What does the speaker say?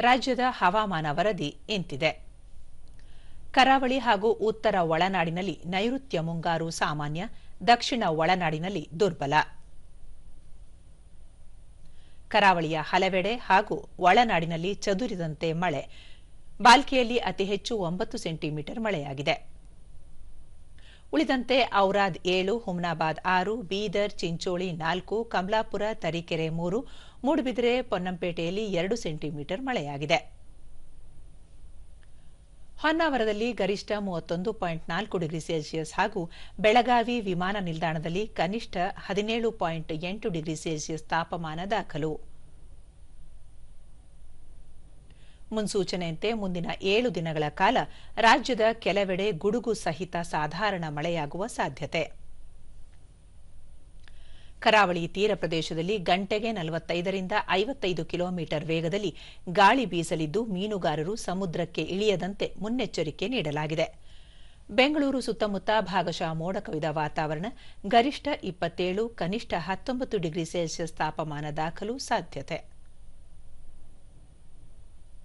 ರಾಜ್ಯದ ಹವಾಮಾನ ವರದಿ ಇಂತಿದೆ. ಕರಾವಳಿ ಹಾಗೂ ಉತ್ತರ ಒಳನಾಡಿನಲ್ಲಿ ನೈಋತ್ಯ ಮುಂಗಾರು ಸಾಮಾನ್ಯ, ದಕ್ಷಿಣ ಒಳನಾಡಿನಲ್ಲಿ ದುರ್ಬಲ. ಕರಾವಳಿಯ ಹಲವೆಡೆ ಹಾಗೂ ಒಳನಾಡಿನಲ್ಲಿ ಚದುರಿದಂತೆ ಮಳೆ. ಬಾಲ್ಕಿಯಲ್ಲಿ ಅತಿ ಹೆಚ್ಚು ಒಂಬತ್ತು ಸೆಂಟಿಮೀಟರ್ ಮಳೆಯಾಗಿದೆ. ಉಳಿದಂತೆ ಔರಾದ್ ಏಳು, ಹುಮ್ನಾಬಾದ್ ಆರು, ಬೀದರ್, ಚಿಂಚೋಳಿ ನಾಲ್ಕು, ಕಮಲಾಪುರ, ತರೀಕೆರೆ ಮೂರು, ಮೂಡುಬಿದಿರೆ, ಪೊನ್ನಂಪೇಟೆಯಲ್ಲಿ ಎರಡು ಸೆಂಟಿಮೀಟರ್ ಮಳೆಯಾಗಿದೆ. ಹೊನ್ನಾವರದಲ್ಲಿ ಗರಿಷ್ಠ ಮೂವತ್ತೊಂದು ಪಾಯಿಂಟ್ ನಾಲ್ಕು ಡಿಗ್ರಿ ಸೆಲ್ಸಿಯಸ್ ಹಾಗೂ ಬೆಳಗಾವಿ ವಿಮಾನ ನಿಲ್ದಾಣದಲ್ಲಿ ಕನಿಷ್ಠ ಹದಿನೇಳು ಪಾಯಿಂಟ್ ಎಂಟು ಡಿಗ್ರಿ ಸೆಲ್ಸಿಯಸ್ ತಾಪಮಾನ ದಾಖಲು. ಮುನ್ಸೂಚನೆಯಂತೆ ಮುಂದಿನ ಏಳು ದಿನಗಳ ಕಾಲ ರಾಜ್ಯದ ಕೆಲವೆಡೆ ಗುಡುಗು ಸಹಿತ ಸಾಧಾರಣ ಮಳೆಯಾಗುವ ಸಾಧ್ಯತೆ. ಕರಾವಳಿ ತೀರ ಪ್ರದೇಶದಲ್ಲಿ ಗಂಟೆಗೆ ನಲವತ್ತೈದರಿಂದ ಐವತ್ತೈದು ಕಿಲೋಮೀಟರ್ ವೇಗದಲ್ಲಿ ಗಾಳಿ ಬೀಸಲಿದ್ದು ಮೀನುಗಾರರು ಸಮುದ್ರಕ್ಕೆ ಇಳಿಯದಂತೆ ಮುನ್ನೆಚ್ಚರಿಕೆ ನೀಡಲಾಗಿದೆ. ಬೆಂಗಳೂರು ಸುತ್ತಮುತ್ತ ಭಾಗಶಃ ಮೋಡ ಕವಿದ ವಾತಾವರಣ, ಗರಿಷ್ಠ ಇಪ್ಪತ್ತೇಳು, ಕನಿಷ್ಠ ಹತ್ತೊಂಬತ್ತು ಡಿಗ್ರಿ ಸೆಲ್ಸಿಯಸ್ ತಾಪಮಾನ ದಾಖಲು ಸಾಧ್ಯತೆ.